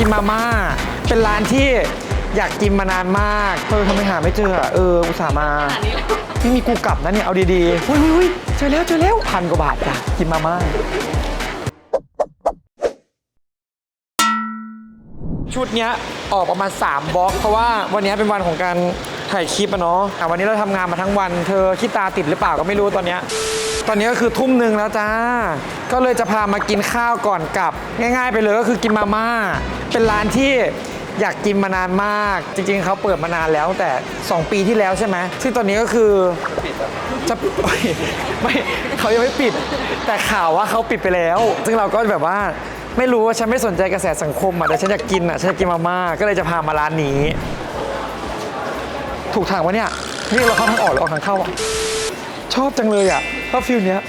กินมาม่า เป็นร้านที่อยากกินมานานมากเออทำไมหาไม่เจออะเอออุตส่าห์มานี่มีกูกลับนะเนี่ย เอาดีๆอุ้ยอุ้ยเจอแล้วเจอแล้วพันกว่าบาทจ้ะกินมาม่า ชุดเนี้ยออกประมาณ3บล็อก เพราะว่าวันเนี้ยเป็นวันของการ ถ่ายคลิปอะเนาะอะวันนี้เราทำงานมาทั้งวัน เธอขี้ตาติดหรือเปล่าก็ไม่รู้ตอนเนี้ยตอนนี้ก็คือทุ่มหนึ่งแล้วจ้า ก็เลยจะพามากินข้าวก่อนกลับ ง่าย ๆ ไปเลยก็คือกินมาม่า เป็นร้านที่อยากกินมานานมาก จริง ๆเขาเปิดมานานแล้วแต่ 2 ปีที่แล้วใช่ไหมซึ่งตอนนี้ก็คือจะไม่ไม่เขายังไม่ปิด แต่ข่าวว่าเขาปิดไปแล้ว ซึ่งเราก็แบบว่าไม่รู้ว่าฉันไม่สนใจกระแสสังคมอะแต่ฉันอยากกินอะฉันอยากกินมาม่าก็เลยจะพามาร้านนี้ ถูกทางวะเนี่ยนี่เราเข้าทางออกหรือออกทางเข้าอะชอบจังเลยอะชอบฟิลเนี้ย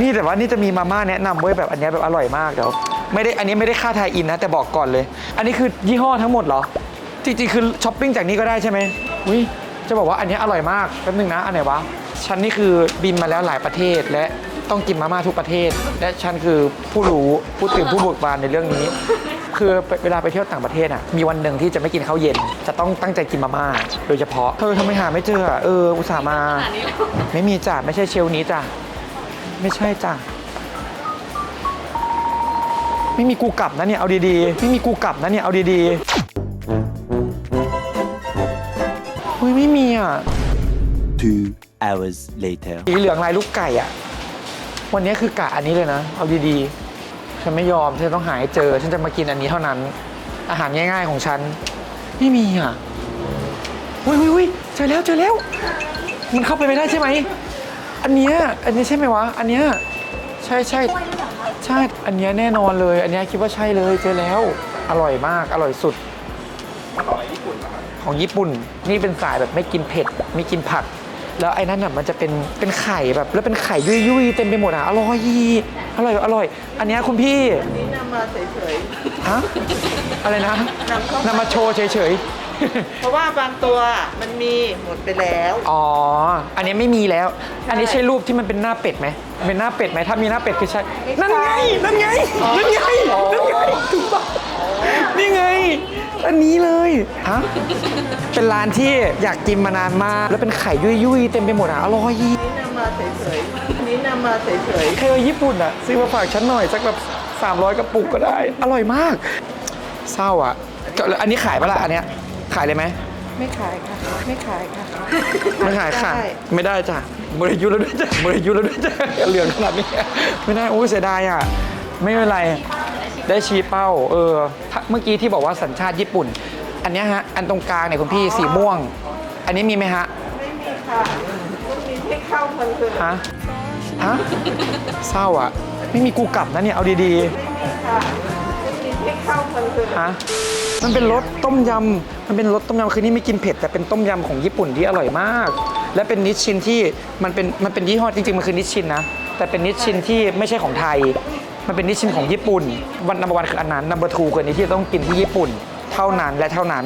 นี่แต่ว่านี่จะมีมาม่าแนะนำเว้ยแบบอันเนี้ยแบบอร่อยมากเดี๋ยวไม่ได้อันนี้ไม่ได้ค่าไทยอินนะแต่บอกก่อนเลย อันนี้คือยี่ห้อทั้งหมดเหรอจริงๆคือช้อปปิ้งจากนี้ก็ได้ใช่ไหมอุ้ยจะบอกว่าอันเนี้ยอร่อยมากแป๊บนึงนะอันไหนวะฉันนี่คือบินมาแล้วหลายประเทศและ ต้องกินมาม่าทุกประเทศ และฉันคือผู้รู้ผู้ตื่นผู้เบิกบานในเรื่องนี้ คือเวลาไปเที่ยวต่างประเทศอะมีวันหนึ่งที่จะไม่กินข้าวเย็น จะต้องตั้งใจกินมาม่าโดยเฉพาะเธอทำไมหาไม่เจออะเอออุตส่าห์มา ไม่มีจ้ะไม่ใช่เชลฟ์นี้จ้ะไม่ใช่จ้ะไม่มีกูกลับนะเนี่ยเอาดีๆไม่มีกูกลับนะเนี่ยเอาดีๆเฮ้ยไม่มีอะ Two hours later. สีเหลืองลายลูกไก่อะ วันนี้คือกะอันนี้เลยนะ เอาดีๆ ฉันไม่ยอม ฉันต้องหาให้เจอ ฉันจะมากินอันนี้เท่านั้น อาหารง่ายๆของฉัน ไม่มีอะอุ้ยอุ้ยอุ้ยเจอแล้วเจอแล้ว มันเข้าไปไม่ได้ใช่ไหม อันเนี้ยอันนี้ใช่ไหมวะ อันเนี้ยใช่ใช่ใช่ อันเนี้ยแน่นอนเลย อันเนี้ยคิดว่าใช่เลย เจอแล้ว อร่อยมาก อร่อยสุด ของญี่ปุ่น นี่เป็นสายแบบไม่กินเผ็ด ไม่กินผัก แล้วไอ้นั่นน่ะมันจะเป็นเป็นไข่แบบแล้วเป็นไข่ยุ่ยๆเต็มไปหมดอะอร่อยอร่อยอร่อย อันเนี้ยคุณพี่นี่นำมาเฉย ฮะอะไรนะนำเข้ามา นำมาโชว์เฉยๆเพราะว่าบางตัวมันมีหมดไปแล้วๆอ๋อ อันนี้ไม่มีแล้ว อันนี้ใช่รูปที่มันเป็นหน้าเป็ดไหม เป็นหน้าเป็ดไหม ถ้ามีหน้าเป็ดคือใช่ นั่นไง นั่นไง นั่นไง นั่นไงถูกต้องนี่ไง อันนี้เลยฮะเป็นร้านที่อยากกินมานานมาก แล้วเป็นไข่ยุ่ยๆ เต็มไปหมดอะอร่อยนี่นำมาเฉยๆนี่นำมาเฉยเธอญี่ปุ่นอะซื้อมาฝากฉันหน่อยสักแบบ300กระปุกก็ได้ อร่อยมาก เศร้าอะก็แล้วอันนี้ขายปะล่ะอันเนี้ยขายเลยไหมๆไม่ขายค่ะ ไม่ขายค่ะไม่ขายค่ะได้ไม่ได้จ้ะบริยุทธ์แล้วด้วยจ้ะบริยุทธ์แล้วด้วยจ้ะเหลืองขนาดนี้ ไม่ได้โอ้ยเสียดายอะ ไม่เป็นไร ได้ชี้เป้า เออถ้าเมื่อกี้ที่บอกว่าสัญชาติญี่ปุ่น อันเนี้ยฮะ อันตรงกลางเนี่ยคุณพี่สีม่วง อันนี้มีไหมฮะ ไม่มีค่ะมันมีที่เข้ามันคือฮะ ฮะ เศร้าอะ ไม่มีกูกลับนะเนี่ย เอาดีค่ะมันมีที่เข้ามันคือๆฮะ มันเป็นรสต้มยำ มันเป็นรสต้มยำ คือนี่ไม่กินเผ็ด แต่เป็นต้มยำของญี่ปุ่นที่อร่อยมาก และเป็นนิชชินที่มันเป็นมันเป็นยี่ห้อจริงๆ มันคือนิชชินนะ แต่เป็นนิชชินที่ไม่ใช่ของไทย มันเป็นนิชชินของญี่ปุ่น วันนัมเบอร์วันคืออันนั้นนัมเบอร์ทูคืออันนี้ที่ต้องกินที่ญี่ปุ่น เท่านั้นและเท่านั้น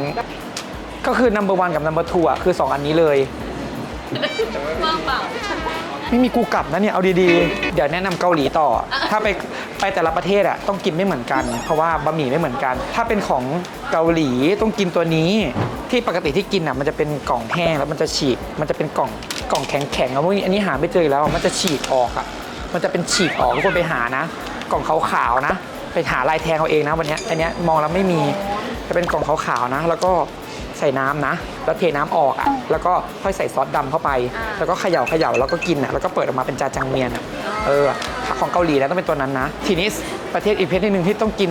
ก็คือนัมเบอร์วันกับนัมเบอร์ทูอะคือสองอันนี้เลยไม่มีกูกลับนะเนี่ย เอาดีๆ เดี๋ยวแนะนำเกาหลีต่อ ถ้าไปไปแต่ละประเทศอะต้องกินไม่เหมือนกัน เพราะว่าบะหมี่ไม่เหมือนกัน ถ้าเป็นของเกาหลีต้องกินตัวนี้ ที่ปกติที่กินอะมันจะเป็นกล่องแห้งแล้วมันจะฉีก มันจะเป็นกล่องกล่องแข็งๆแล้วพวกนี้อันนี้หาไม่เจออีกแล้วมันจะฉีกออกอะ มันจะเป็นฉีกออกทุกคนไปหานะ กล่องขาวๆนะ ไปหาลายแทงเอาเองนะวันเนี้ยอันเนี้ยมองแล้วไม่มีจะเป็นกล่องขาวๆนะ แล้วก็ใส่น้ำนะ แล้วเทน้ำออกอะแล้วก็ค่อยใส่ซอสดำเข้าไป แล้วก็เขย่าเขย่าแล้วก็กินอะแล้วก็เปิดออกมาเป็นจาจังเมียนอะเออของเกาหลีแล้วต้องเป็นตัวนั้นนะ ทีนี้ประเทศอีกประเทศหนึ่งที่ต้องกิน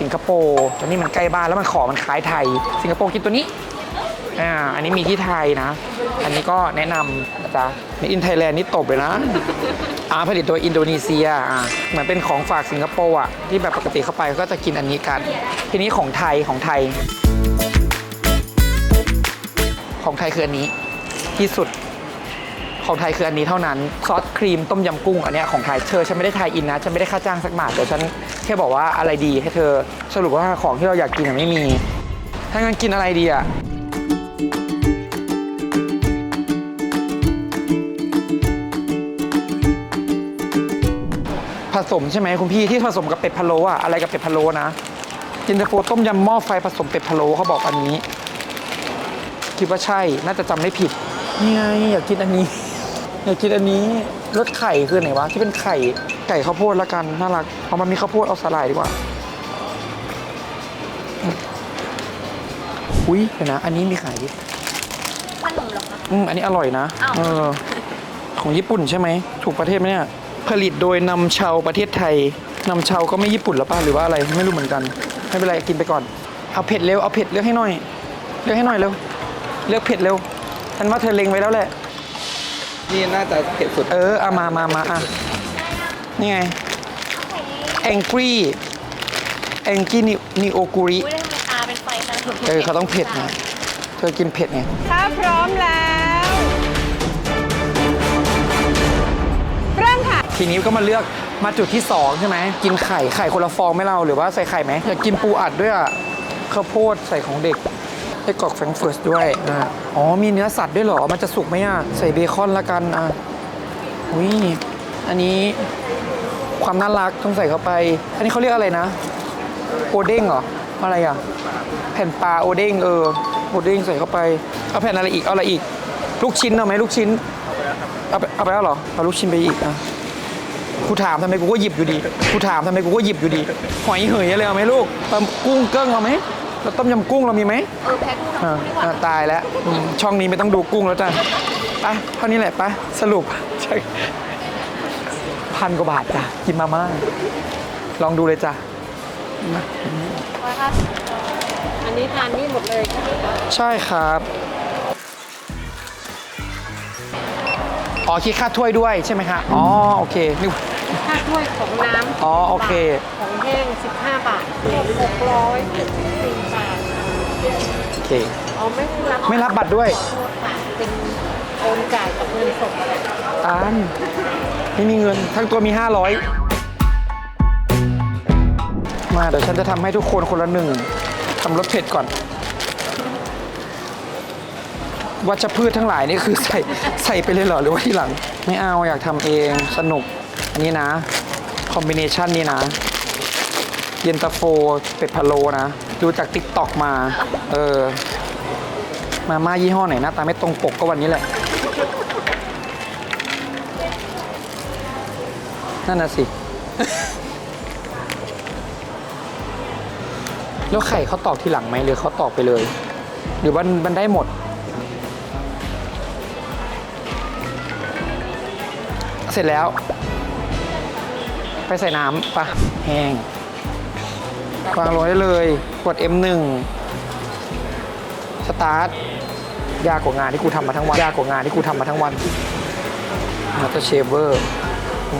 สิงคโปร์ตอนนี้มันใกล้บ้านแล้วมันของมันคล้ายไทย สิงคโปร์กินตัวนี้ อ่าอันนี้มีที่ไทยนะ อันนี้ก็แนะนำนะจ๊ะในอินไทยแลนด์นี่ตบเลยนะ อ่าผลิตโดยอินโดนีเซียอ่าเหมือนเป็นของฝากสิงคโปร์อะที่แบบปกติเข้าไปก็จะกินอันนี้กัน ทีนี้ของไทยของไทย ของไทยคืออันนี้ที่สุดของไทยคืออันนี้เท่านั้นซอสครีมต้มยำกุ้งอันเนี้ยของไทยเธอฉันไม่ได้ไทยอินนะฉันไม่ได้ค่าจ้างสักบาทแต่ฉันแค่บอกว่าอะไรดีให้เธอสรุปว่าของที่เราอยากกินไม่มีถ้างั้นกินอะไรดีอะ สมใช่ไหมคุณพี่ที่ผสมกับเป็ดพะโล้อะอะไรกับเป็ดพะโล้นะเย็นตาโฟต้มยำหม้อไฟผสมเป็ดพะโล้เขาบอกอันนี้ คิดว่าใช่น่าจะจำไม่ผิดนี่ไงอยากกินอันนี้ อยากกินอันนี้รสไข่คือไหนวะที่เป็นไข่ไก่ข้าวโพดละกันน่ารักเอามันมีข้าวโพดเอาสาหร่ายดีกว่าอุ้ยเดี๋ยวนะ อันนี้มีขายดิขนมเหรอคะอืมอันนี้อร่อยนะอ้าวเออของญี่ปุ่นใช่ไหมถูกประเทศไหมเนี่ย ผลิตโดยนำเชาประเทศไทยนำเชาก็ไม่ญี่ปุ่นหรือป่ะหรือว่าอะไรไม่รู้เหมือนกันไม่เป็นไรกินไปก่อนเอาเผ็ดเร็วเอาเผ็ดเลือกให้หน่อย เลือกให้หน่อยเร็วเลือกเผ็ดเร็วฉันว่าเธอเล็งไว้แล้วแหละ นี่น่าจะเผ็ดสุด เออเอามามามาอะนี่ไง angry angry นิโอกุริอุ้ยทำไมตาเป็นไฟขนาดนั้น เออเขาต้องเผ็ดไงเธอกินเผ็ดไง ถ้าพร้อมแล้ว ทีนี้ก็มาเลือกมาจุดที่2ใช่ไหมกินไข่ไข่คนละฟองไหม่เราหรือว่าใส่ไข่ไหมอยากกินปูอัดด้วยอะข้าวโพดใส่ของเด็กให้กรอกแฟรงเฟิร์สด้วยอะอ๋อมีเนื้อสัตว์ด้วยเหรอ มันจะสุกไหมอะใส่เบคอนละกันอะอุ้ยอันนี้ความน่ารักต้องใส่เข้าไป อันนี้เขาเรียกอะไรนะโอเด้งเหรออะไรอะแผ่นปลาโอเด้งเออโอเด้งใส่เข้าไปเอาแผ่นอะไรอีกเอาอะไรอีก ลูกชิ้นเอาไหมลูกชิ้นเอาไปเอาไปแล้วเหรอเอาลูกชิ้นไปอีกอะ กูถามทำไมกูก็หยิบอยู่ดีกูถามทำไมกูก็หยิบอยู่ดี หอยเหยอะไรเอาไหมลูกปลากุ้งเกิ้งเอาไหมแล้วต้มยำกุ้งเรามีไหมเออแพ็คกุ้งอ่าน้ำกุ้งดีกว่าอ่าตายแล้วอืมช่องนี้ไม่ต้องดูกุ้งแล้วจ้ะไปเท่านี้แหละไปสรุปใช่พันกว่าบาทจ้ะกินมาม่าลองดูเลยจ้ะอันนี้ทานนี่หมดเลยใช่ไหมคะใช่ครับ อ๋อคิดค่าถ้วยด้วยใช่ไหมคะอ๋อโอเคนี่ค่าถ้วยของน้ำอ๋อโอเค ของแห้ง 15 บาท674บาทโอเคอ๋อไม่รับไม่รับบัตรด้วยขอโทษค่ะเป็นโอนจ่ายกับเงินสดอะไรตานไม่มีเงินทั้งตัวมี 500 มาเดี๋ยวฉันจะทำให้ทุกคนคนละหนึ่งทำรสเผ็ดก่อน วัชพืชทั้งหลายนี่คือใส่ใส่ไปเลยเหรอหรือว่าที่หลัง ไม่เอาอยากทำเองสนุกอันนี้นะ คอมบิเนชันนี้นะ เย็นตาโฟเป็ดพะโลนะ ดูจากติ๊กต็อกมา เออ มาม่ายี่ห้อไหนหน้าตาไม่ตรงปกก็วันนี้แหละ นั่นน่ะสิ แล้วไข่เขาตอกทีหลังไหมหรือเขาตอกไปเลย หรือมันมันได้หมด เสร็จแล้ว ไปใส่น้ำปะแห้งวางลงได้เลย กด M1 สตาร์ท ยากกว่างานที่กูทำมาทั้งวัน ยากกว่างานที่กูทำมาทั้งวันมาตเชเวอร์เ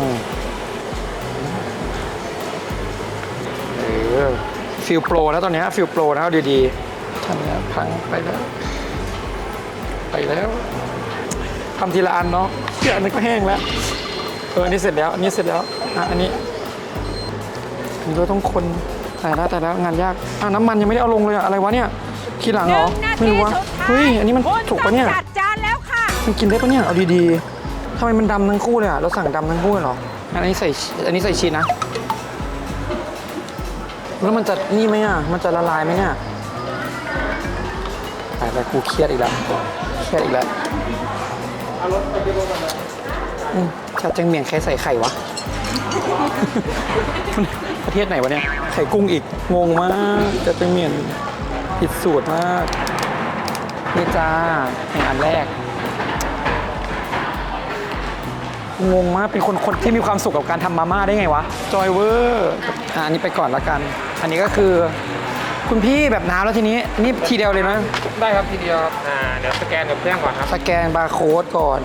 ออฟิลโปรนะตอนเนี้ฟิลโปรนะเอาดีๆทำเนี่ยพังไปแล้ว ไปแล้วทำทีละอันเนาะเพื่ออันนี้ก็แห้งแล้วเอออันนี้เสร็จแล้ว อันนี้เสร็จแล้วอะอันนี้อันนี้ก็ต้องคนแต่แล้วแต่แล้วงานยากอะน้ำมันยังไม่ได้เอาลงเลยอะอะไรวะเนี่ยทีหลังเหรอหนึ่งนาทีไม่รู้วะสุดท้ายเฮ้ยอันนี้มันคุณถูกปะเนี่ยต้องจัดจานแล้วค่ะ มันกินได้ปะเนี่ย เอาดีๆทำไมมันดำทั้งคู่เลยอะ เราสั่งดำทั้งคู่เลยเหรองั้นอันนี้ใส่ อันนี้ใส่ชีสนะ แล้วมันจะนี่ไหมอะ มันจะละลายไหมเนี่ยไปไปกูเครียดอีกแล้ว เครียดอีกแล้วอืม ชาจังเมียงใครใส่ไข่วะ ประเทศไหนวะเนี่ย ไข่กุ้งอีก งงมาก ชาจังเมียงผิดสูตรมากนี่จ้าอย่างอันแรก งงมาก เป็นคนคนที่มีความสุขกับการทำมาม่าได้ไงวะ จอยเวอร์อะอันนี้ไปก่อนละกัน อันนี้ก็คือ คุณพี่แบบน้ำแล้วทีนี้ นี่ทีเดียวเลยนะ ได้ครับทีเดียวครับ อ่า เดี๋ยวสแกนกับเครื่องก่อนครับ สแกนบาร์โค้ดก่อน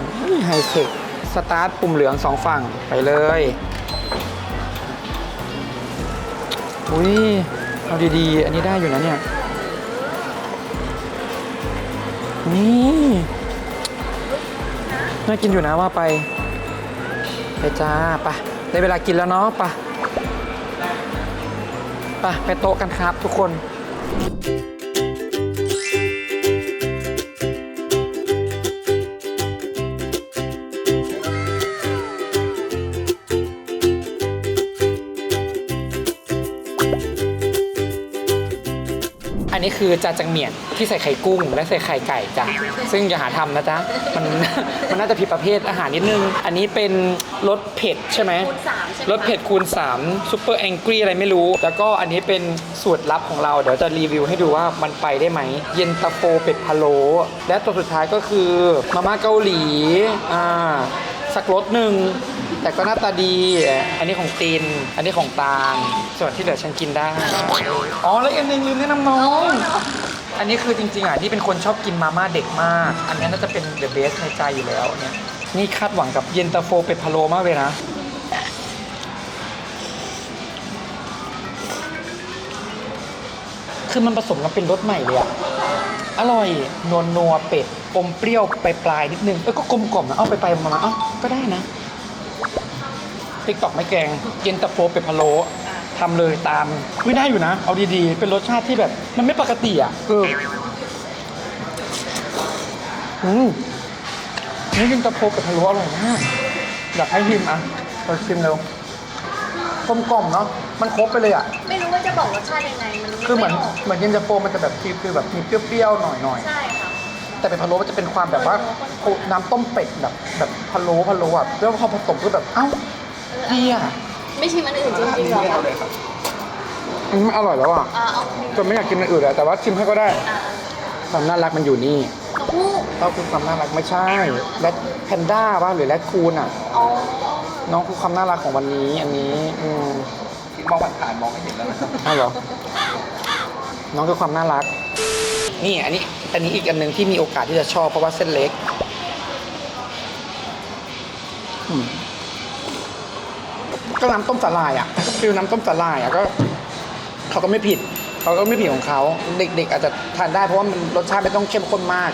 ไฮเทค สตาร์ทปุ่มเหลืองสองฝั่งไปเลยอุ้ยเอาดีๆ อันนี้ได้อยู่นะเนี่ย นี่น่ากินอยู่นะว่าไปไปจ้าไปได้เวลากินแล้วเนาะไปไปไปโต๊ะกันครับทุกคน นนี้คือจาจังเหมียนที่ใส่ไข่กุ้งและใส่ไข่ไก่จ้ะซึ่งอย่าหาทำนะจ๊ะมันมันน่าจะผิดประเภทอาหารนิดนึง อันนี้เป็นรสเผ็ดใช่ไหมคูณสามใช่ไหมรสเผ็ดคูณ3ซูเปอร์แองกี้อะไรไม่รู้ แล้วก็อันนี้เป็นสูตรลับของเรา เดี๋ยวจะรีวิวให้ดูว่ามันไปได้ไหม เย็นตาโฟเป็ดพะโล้และตัวสุดท้ายก็คือมาม่าเกาหลีอ่า สักรสหนึ่งแต่ก็หน้าตาดี อันนี้ของตีน อันนี้ของตาล ส่วนที่เหลือฉันกินได้ อ๋อ แล้วอันหนึงลืมแนะนำน้อง อันนี้คือจริงๆอะที่เป็นคนชอบกินมาม่าเด็กมาก อันนี้น่าจะเป็นเดอะเบสในใจอยู่แล้วเนี่ย นี่คาดหวังกับเย็นตาโฟเป็ดพะโลมากเลยนะ คือมันผสมกันเป็นรสใหม่เลยอะ อร่อยนัวนัวเป็ดอมเปรี้ยวปลายปลายนิดนึงเออก็กลมกล่อมนะเอาไปไปมาๆเอ้าก็ได้นะติ๊กตอกไม่แกงเย็นตาโฟเป็ดพะโล้ทำเลยตามไม่ได้อยู่นะ เอาดีๆ เป็นรสชาติที่แบบ มันไม่ปกติอะเอออืมนี่เย็นตาโฟเป็ดพะโล้อร่อยมากอยากให้ชิมอะเราชิมเร็วกลมกล่อมเนาะ มันครบไปเลยอะ ไม่รู้ว่าจะบอกรสชาติยังไง มันคือเหมือนไกเหมือนเย็นตาโฟมันจะแบบฟีลคือแบบมีเปรี้ยวๆหน่อยใช่ค่ะ ๆ แต่เป็นพะโล้มันจะเป็นความแบบว่าโอ้น้ำต้มเป็ดแบบแบบพะโล้พะโล้อะแล้วพอผสมก็แบบเอ้าดีอะไม่ชิมอันอื่นจริงๆเหรอคะอันนี้มันอร่อยแล้วอะอ่าเอาจนไม่อยากกินอันอื่นแล้วแต่ว่าชิมให้ก็ได้อ่าความน่ารักมันอยู่นี่เต้าหู้เราคือความน่ารักไม่ใช่และแพนด้าป่ะหรือแรดคูนอะ อ๋อน้องคือความน่ารักของวันนี้อันนี้อืม มองผ่านๆมองไม่เห็นแล้วนะครับอ้าวเหรอ น้องคือความน่ารัก นี่อันนี้อันนี้อีกอันหนึ่งที่มีโอกาสที่จะชอบเพราะว่าเส้นเล็กอืมก็น้ำต้มสาหร่ายอะฟิลน้ำต้มสาหร่ายอะก็เขาก็ไม่ผิด เขาก็ไม่ผิดของเขา เด็ก ๆ อาจจะทานได้เพราะว่ามันรสชาติไม่ต้องเข้มข้นมาก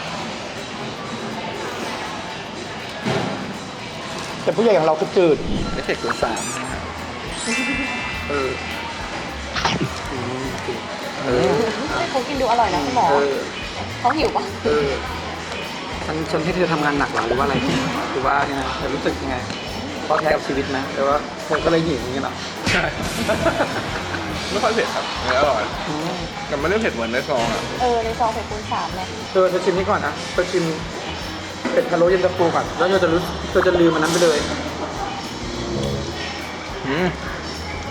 แต่ผู้ใหญ่อย่างเราคือจืดไม่เผ็ดเกินสาม นะครับเออเออเขากินดูอร่อยนะคุณหมอเออเขาหิวปะเออฉันฉันให้เธอทำงานหนักเหรอหรือว่าอะไรหรือว่ายังไงเธอรู้สึกยังไงท้อแท้กับชีวิตไหมหรือว่าเธอก็เลยหิวอย่างนี้เหรอใช่ไม่ค่อยเผ็ดครับไม่อร่อยแต่ไม่ได้เผ็ดเหมือนในซองอะเออในซองใส่คูณสามเลยเธอเธอชิมนี้ก่อนนะเธอชิมเป็ดพะโล้เย็นตาโฟก่อนแล้วเธอจะรู้เธอจะลืมมันนั้นไปเลย อืม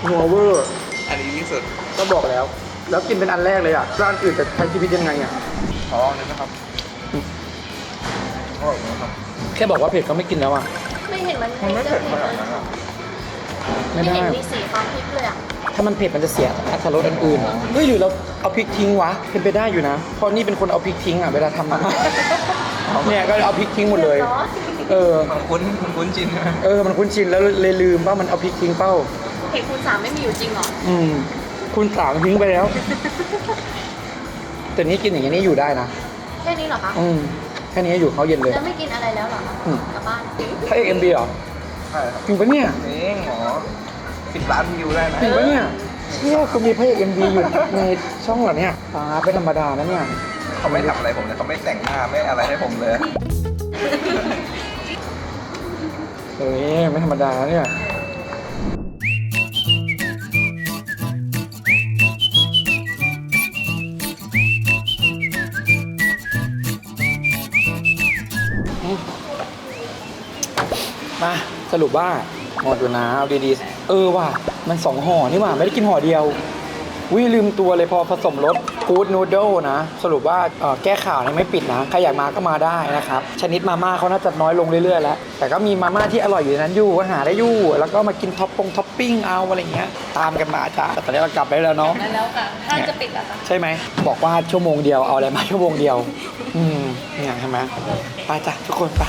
นัวเวอร์ อันนี้ที่สุดก็บอกแล้ว แล้วกินเป็นอันแรกเลยอะแล้วอันอื่นจะใช้ชีวิตยังไงอะ ขอลองเลยนะครับอร่อยนะครับแค่บอกว่าเผ็ดก็ไม่กินแล้วอะ ไม่เห็นมันมันไม่เผ็ดขนาดนั้นอะไม่ไม่ได้ เห็นมีสีฟ้าพริกเลยอะถ้ามันเผ็ดมันจะเสียอรรถรสอันอื่นเฮ้ยหรือเราเอาพริกทิ้งวะ เป็นไปได้อยู่นะ เพราะนี่เป็นคนเอาพริกทิ้งอะเวลาทำมาม่าเนี่ยก็เอาพริกทิ้งหมดเลยเนาะเออ มันคุ้นมันคุ้นจินนะเออ มันคุ้นชินแล้วเลยลืมว่ามันเอาพริกทิ้งเป้า เห็ดคูณสามไม่มีอยู่จริงเหรอ อืม คุณสาวทิ้งไปแล้ว แต่นี้กินอย่างนี้อยู่ได้นะ แค่นี้เหรอคะ อืม แค่นี้อยู่เขาเย็นเลย แล้วไม่กินอะไรแล้วเหรอคะอืม กลับบ้าน ถ้าเอ็มบีเหรอใช่ครับจริงปะเนี่ยเองหมอสิบล้านวิวได้นะจริงปะเนี่ยเชี่ยคุณมีพระเอกเอ็มบีอยู่ในช่องเหรอเนี่ยตาไม่ธรรมดานะเนี่ย เขาไม่ทำอะไรผมเลยเขาไม่แต่งหน้าไม่อะไรให้ผมเลย เฮ้ยไม่ธรรมดานะเนี่ย มาสรุปว่าหมดอยู่นะเอาดีๆ เออว่ะมันสองห่อนี่หว่าไม่ได้กินห่อเดียววิลืมตัวเลยพอผสมรสกูดนูโดนะ สรุปว่าเอ่อแก้ข่าวเนี่ยไม่ปิดนะ ใครอยากมาก็มาได้นะครับ ชนิดมาม่าเขาน่าจะน้อยลงเรื่อยๆแล้ว แต่ก็มีมาม่าที่อร่อยอยู่ในนั้นอยู่ก็หาได้อยู่ แล้วก็มากินท็อปปงท็อปปิ้งเอาอะไรเงี้ย ตามกันมาจ้าแต่ตอนนี้เรากลับไปแล้วเนาะแล้วแล้วค่ะห้างจะปิดแล้วค่ะใช่ไหม บอกว่าชั่วโมงเดียวเอาอะไรมาชั่วโมงเดียว อืมเนี่ยใช่ไหมไปจ้ะทุกคนไป